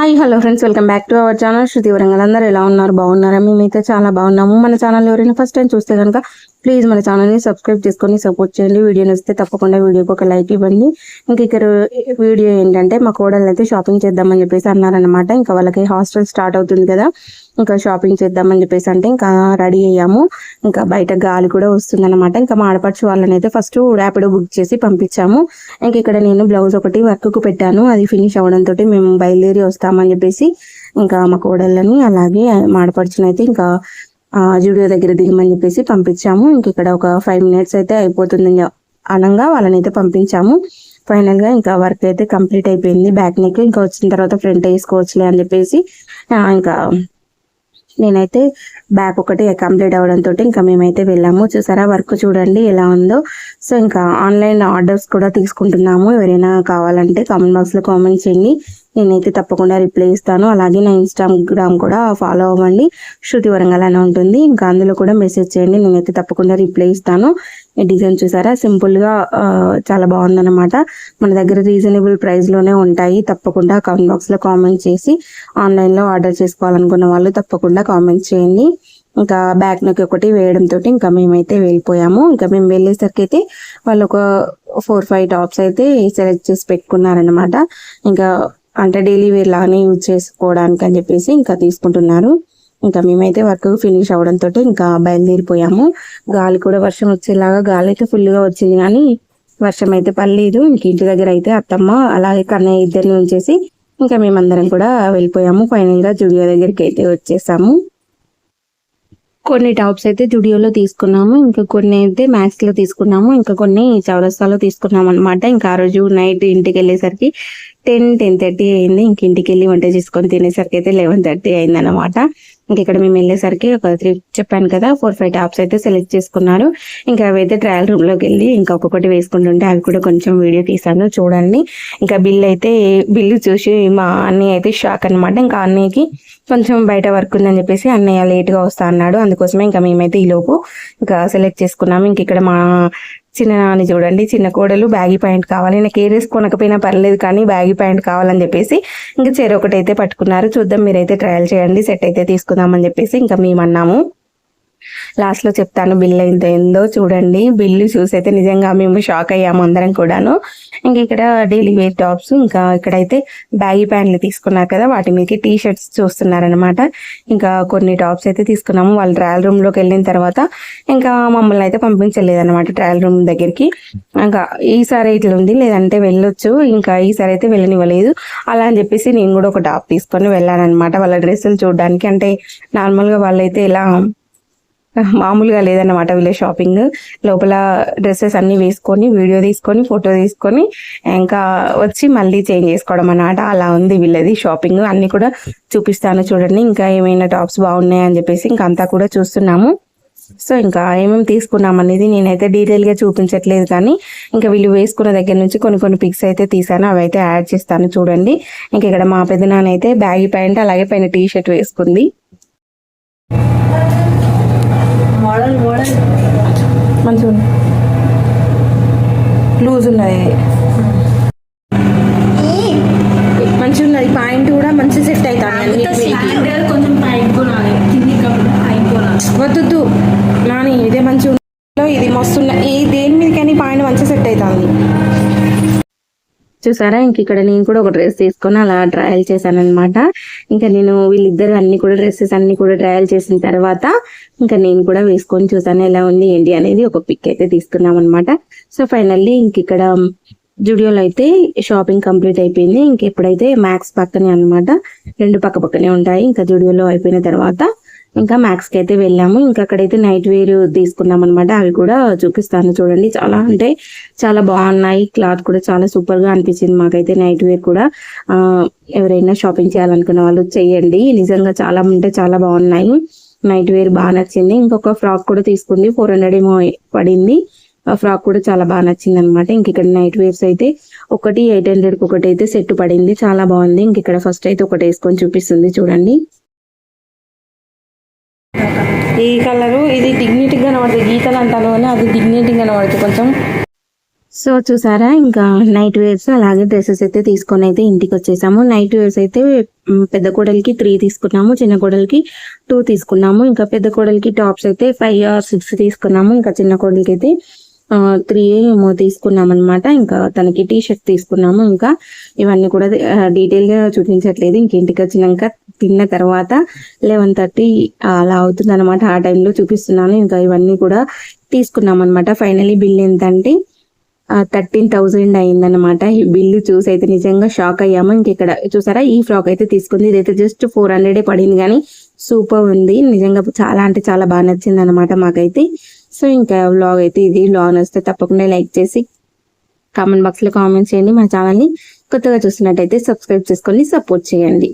Hi hello friends welcome back to our channel. Shruti Warangal. అందరూ ఎలా ఉన్నారు? బాగున్నారా? మేమైతే చాలా బాగున్నాము. మన ఛానల్ ఎవరైనా ఫస్ట్ టైం చూస్తే కనుక ప్లీజ్ మన ఛానల్ని సబ్స్క్రైబ్ చేసుకొని సపోర్ట్ చేయండి. వీడియో నచ్చితే తప్పకుండా వీడియోకి ఒక లైక్ ఇవ్వండి. ఇంకా ఇక్కడ వీడియో ఏంటంటే మా కోడలు అయితే షాపింగ్ చేద్దామని చెప్పేసి అన్నారనమాట ఇంకా వాళ్ళకి హాస్టల్ స్టార్ట్ అవుతుంది కదా. ఇంకా షాపింగ్ చేద్దామని చెప్పేసి అంటే ఇంకా రెడీ అయ్యాము. ఇంకా బయట గాలి కూడా వస్తుందన్నమాట. ఇంకా మా ఆడపడుచు వాళ్ళని అయితే ఫస్ట్ ర్యాపిడో బుక్ చేసి పంపించాము. ఇంక ఇక్కడ నేను బ్లౌజ్ ఒకటి వర్క్కు పెట్టాను. అది ఫినిష్ అవ్వడంతో మేము బయలుదేరి వస్తామని చెప్పేసి ఇంకా మా కోడళ్ళని అలాగే మా ఇంకా జూడియో దగ్గర దిగమని చెప్పేసి పంపించాము. ఇంక ఇక్కడ ఒక ఫైవ్ మినిట్స్ అయితే అయిపోతుంది. అనగా అనంగా వాళ్ళని అయితే పంపించాము ఫైనల్గా ఇంకా వర్క్ అయితే కంప్లీట్ అయిపోయింది. బ్యాక్ నెక్ ఇంకా వచ్చిన తర్వాత ఫ్రంట్ వేసుకోవచ్చులే అని చెప్పేసి ఇంకా నేనైతే బ్యాక్ ఒకటి కంప్లీట్ అవడంతో ఇంకా మేమైతే వెళ్ళాము. చూసారా వర్క్ చూడండి ఎలా ఉందో. సో ఇంకా ఆన్లైన్ ఆర్డర్స్ కూడా తీసుకుంటున్నాము. ఎవరైనా కావాలంటే కామెంట్ బాక్స్లో కామెంట్ చేయండి. నేనైతే తప్పకుండా రిప్లై ఇస్తాను. అలాగే నా ఇన్స్టాగ్రామ్ కూడా ఫాలో అవ్వండి. శృతి వరంగల్ అని ఉంటుంది. ఇంకా అందులో కూడా మెసేజ్ చేయండి. నేనైతే తప్పకుండా రిప్లై ఇస్తాను. ఈ డిజైన్ చూసారా? సింపుల్గా చాలా బాగుందన్నమాట. మన దగ్గర రీజనబుల్ ప్రైస్లోనే ఉంటాయి. తప్పకుండా కామెంట్ బాక్స్లో కామెంట్ చేసి ఆన్లైన్లో ఆర్డర్ చేసుకోవాలనుకున్న వాళ్ళు తప్పకుండా కామెంట్ చేయండి. ఇంకా బ్యాక్ నొక్కి ఒకటి వేయడంతో ఇంకా మేమైతే వెళ్ళిపోయాము. ఇంకా మేము వెళ్ళేసరికి అయితే వాళ్ళు ఒక ఫోర్ ఫైవ్ టాప్స్ అయితే సెలెక్ట్ చేసి పెట్టుకున్నారనమాట ఇంకా అంటే డైలీ వేర్ లాగానే యూజ్ చేసుకోవడానికి అని చెప్పేసి ఇంకా తీసుకుంటున్నారు. ఇంకా మేమైతే వర్క్ ఫినిష్ అవడంతో ఇంకా బయలుదేరిపోయాము. గాలి కూడా వర్షం వచ్చేలాగా గాలి అయితే ఫుల్గా వచ్చింది కానీ వర్షం అయితే పర్లేదు ఇంక ఇంటి దగ్గర అయితే అత్తమ్మ అలాగే కన్నయ్య ఇద్దరిని ఉంచేసి ఇంకా మేమందరం కూడా వెళ్ళిపోయాము. ఫైనల్గా జుడియో దగ్గరికి అయితే వచ్చేసాము. కొన్ని టాప్స్ అయితే జుడియోలో తీసుకున్నాము ఇంకా కొన్ని అయితే మ్యాక్స్లో తీసుకున్నాము ఇంకా కొన్ని చౌరస్తాలో తీసుకున్నాము అనమాట ఇంకా ఆ రోజు నైట్ ఇంటికి వెళ్ళేసరికి టెన్ టెన్ థర్టీ అయింది. ఇంక ఇంటికి వెళ్ళి వంట చేసుకొని తినేసరికి అయితే లెవెన్ థర్టీ అయింది అనమాట ఇక్కడ మేము వెళ్ళేసరికి ఒక త్రీ చెప్పాను కదా ఫోర్ ఫైవ్ టాప్స్ అయితే సెలెక్ట్ చేసుకున్నారు. ఇంకా అవైతే ట్రయల్ రూమ్లోకి వెళ్ళి ఇంకా ఒక్కొక్కటి వేసుకుంటుంటే అవి కూడా కొంచెం వీడియో తీసాను చూడండి. ఇంకా బిల్ అయితే బిల్లు చూసి మా అన్నయ్య అయితే షాక్ అన్నమాట. ఇంకా అన్నయ్యకి కొంచెం బయట వర్క్ ఉందని చెప్పేసి అన్నయ్య లేట్గా వస్తా అన్నాడు. అందుకోసమే ఇంకా మేమైతే ఈ లోపు ఇంకా సెలెక్ట్ చేసుకున్నాము. ఇంక ఇక్కడ మా చిన్న నాని చూడండి చిన్న కోడలు బ్యాగీ ప్యాంట్ కావాలి. నాకు ఏ కొనకపోయినా పర్లేదు కానీ బ్యాగీ ప్యాంట్ కావాలని చెప్పేసి ఇంకా చెర ఒకటి అయితే పట్టుకున్నారు. చూద్దాం మీరైతే ట్రయల్ చేయండి సెట్ అయితే తీసుకుందామని చెప్పేసి ఇంకా మేము అన్నాము లాస్ట్లో చెప్తాను బిల్ ఎంత ఏందో చూడండి. బిల్లు చూసి అయితే నిజంగా మేము షాక్ అయ్యాము అందరం కూడాను. ఇంకా ఇక్కడ డైలీ వేర్ టాప్స్ ఇంకా ఇక్కడైతే బ్యాగీ ప్యాంట్లు తీసుకున్నారు కదా వాటి మీదకి టీ షర్ట్స్ చూస్తున్నారనమాట ఇంకా కొన్ని టాప్స్ అయితే తీసుకున్నాము. వాళ్ళు ట్రయల్ రూమ్లోకి వెళ్ళిన తర్వాత ఇంకా మమ్మల్ని అయితే పంపించలేదనమాట ట్రయల్ రూమ్ దగ్గరికి. ఇంకా ఈసారి ఇట్లా ఉంది లేదంటే వెళ్ళొచ్చు ఇంకా ఈసారి అయితే వెళ్ళనివ్వలేదు. అలా అని చెప్పేసి నేను కూడా ఒక టాప్ తీసుకొని వెళ్ళాను అనమాట వాళ్ళ డ్రెస్సులు చూడడానికి అంటే నార్మల్గా వాళ్ళైతే ఇలా మామూలుగా లేదన్నమాట వీళ్ళ షాపింగ్. లోపల డ్రెస్సెస్ అన్ని వేసుకొని వీడియో తీసుకొని ఫోటో తీసుకొని ఇంకా వచ్చి మళ్ళీ చేంజ్ చేసుకోవడం అన్నమాట. అలా ఉంది వీళ్ళది షాపింగ్. అన్ని కూడా చూపిస్తాను చూడండి. ఇంకా ఏమైనా టాప్స్ బాగున్నాయి అని చెప్పేసి ఇంకా అంతా కూడా చూస్తున్నాము. సో ఇంకా ఏమేమి తీసుకున్నాం అనేది నేనైతే డీటెయిల్గా చూపించట్లేదు కానీ ఇంకా వీళ్ళు వేసుకున్న దగ్గర నుంచి కొన్ని కొన్ని పిక్స్ అయితే తీసాను. అవి అయితే యాడ్ చేస్తాను చూడండి. ఇంకా ఇక్కడ మా పెద్దనాన్న అయితే బ్యాగీ ప్యాంట్ అలాగే పైన టీ షర్ట్ వేసుకుంది. మంచిగా లూజ్ ఉన్నది మంచిగా ఉన్నది పాయింట్ కూడా మంచి సెట్ అవుతాను వద్దు నాని ఇదే మంచిగా ఇది మస్తు ఈ దేని మీదకని పాయింట్ మంచిగా సెట్ అవుతుంది చూసారా? ఇంక ఇక్కడ నేను కూడా ఒక డ్రెస్ తీసుకొని అలా ట్రయల్ చేశాను అనమాట ఇంకా నేను వీళ్ళిద్దరు అన్ని కూడా డ్రెస్సెస్ అన్ని కూడా ట్రయల్ చేసిన తర్వాత ఇంకా నేను కూడా వేసుకొని చూసాను ఎలా ఉంది ఏంటి అనేది ఒక పిక్ అయితే తీసుకున్నాం అనమాట సో ఫైనల్లీ ఇంక ఇక్కడ జుడియోలో అయితే షాపింగ్ కంప్లీట్ అయిపోయింది. ఇంకెప్పుడైతే మ్యాక్స్ పక్కనే అన్నమాట రెండు పక్క పక్కనే ఉంటాయి. ఇంకా జుడియోలో అయిపోయిన తర్వాత ఇంకా మ్యాక్స్కి అయితే వెళ్ళాము. ఇంకా అక్కడైతే నైట్ వేర్ తీసుకున్నాం అనమాట అవి కూడా చూపిస్తాను చూడండి. చాలా అంటే చాలా బాగున్నాయి. క్లాత్ కూడా చాలా సూపర్గా అనిపించింది మాకైతే నైట్ వేర్ కూడా. ఆ ఎవరైనా షాపింగ్ చేయాలనుకున్న వాళ్ళు చెయ్యండి నిజంగా చాలా అంటే చాలా బాగున్నాయి. నైట్ వేర్ బాగా నచ్చింది. ఇంకొక ఫ్రాక్ కూడా తీసుకుంది. ఫోర్ హండ్రెడ్ ఏమో పడింది. ఆ ఫ్రాక్ కూడా చాలా బాగా నచ్చింది అనమాట ఇంక ఇక్కడ నైట్ వేర్స్ అయితే ఒకటి ఎయిట్ హండ్రెడ్కి ఒకటి అయితే సెట్ పడింది. చాలా బాగుంది. ఇంక ఇక్కడ ఫస్ట్ అయితే ఒకటి వేసుకొని చూపిస్తుంది చూడండి. ఈ కలరు ఇది డిగ్నిటీ కనబడుతుంది. గీతలు అంటాను కానీ అది డిగ్నిటీ కనబడుతుంది కొంచెం. సో చూసారా ఇంకా నైట్ వేర్స్ అలాగే డ్రెస్సెస్ అయితే తీసుకొని అయితే ఇంటికి వచ్చేసాము. నైట్ వేర్స్ అయితే పెద్ద కోడలికి త్రీ తీసుకున్నాము చిన్న కోడలికి టూ తీసుకున్నాము. ఇంకా పెద్ద కోడలికి టాప్స్ అయితే ఫైవ్ ఆర్ సిక్స్ తీసుకున్నాము. ఇంకా చిన్న కోడలికి అయితే త్రీ ఏమో తీసుకున్నాం అనమాట ఇంకా తనకి టీ షర్ట్ తీసుకున్నాము. ఇంకా ఇవన్నీ కూడా డీటెయిల్గా చూపించట్లేదు. ఇంక ఇంటికి వచ్చినాక తిన్న తర్వాత లెవెన్ థర్టీ అలా అవుతుంది అనమాట ఆ టైంలో చూపిస్తున్నాను. ఇంకా ఇవన్నీ కూడా తీసుకున్నాం అనమాట ఫైనలీ బిల్ ఎంత అంటే థర్టీన్ థౌజండ్ అయిందనమాట ఈ బిల్లు చూసి అయితే నిజంగా షాక్ అయ్యాము. ఇంకెక్కడ చూసారా ఈ ఫ్రాక్ అయితే తీసుకుంది. ఇదైతే జస్ట్ ఫోర్ హండ్రెడే పడింది కానీ సూపర్ ఉంది. నిజంగా చాలా అంటే చాలా బాగా నచ్చింది అనమాట మాకైతే. సో ఇంకా వ్లాగ్ అయితే ఇది. వ్లాగ్ వస్తే తప్పకుండా లైక్ చేసి కామెంట్ బాక్స్లో కామెంట్ చేయండి. మా ఛానల్ని కొత్తగా చూసినట్టయితే సబ్స్క్రైబ్ చేసుకొని సపోర్ట్ చేయండి.